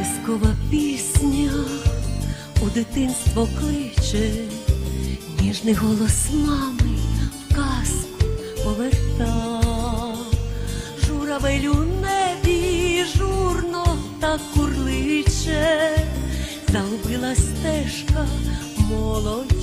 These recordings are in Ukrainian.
Колискова пісня у дитинство кличе, ніжний голос мами в казку поверта, журавель у небі журно та курличе, загубила стежка молоді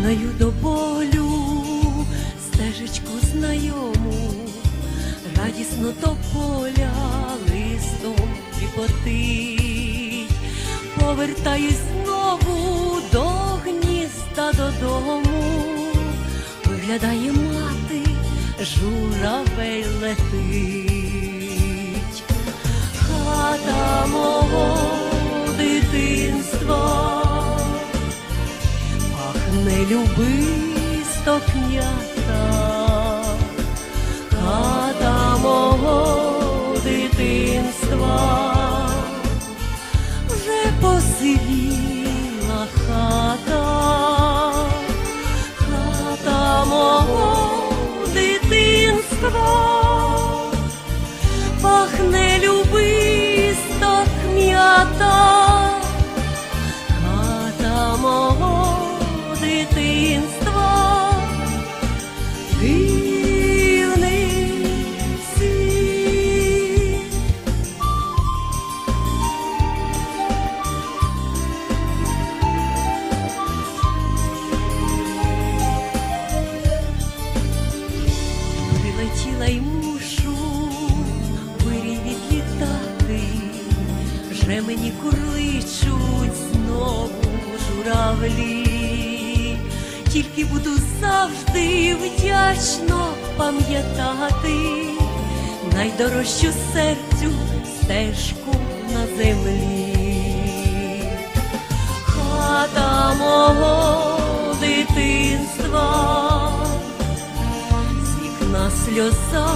пізнаю до болю стежечку знайому, радісно до поля листом тріпотить, повертаюсь знову до гнізда додому, виглядає мати, журавель летить, хата мого пахне любисто княта, хата мого дитинства мені курличуть знову журавлі, тільки буду завжди вдячно пам'ятати найдорожчу серцю стежку на землі. Хата мого дитинства з вікна сльоза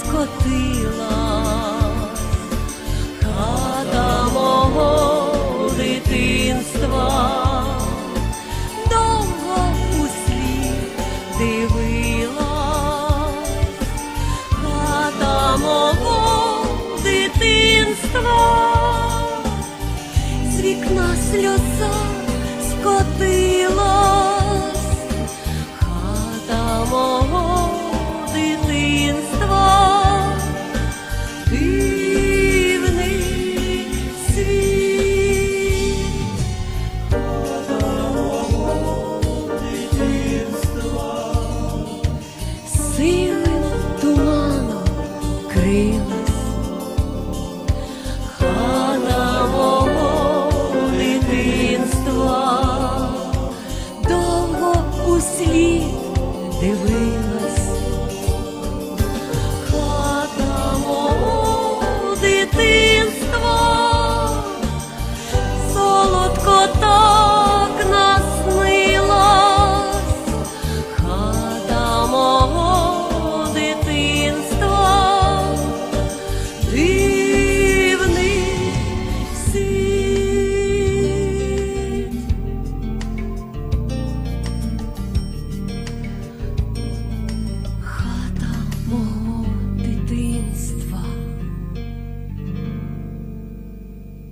скотила, дитинства, з вікна сльоза скотилась,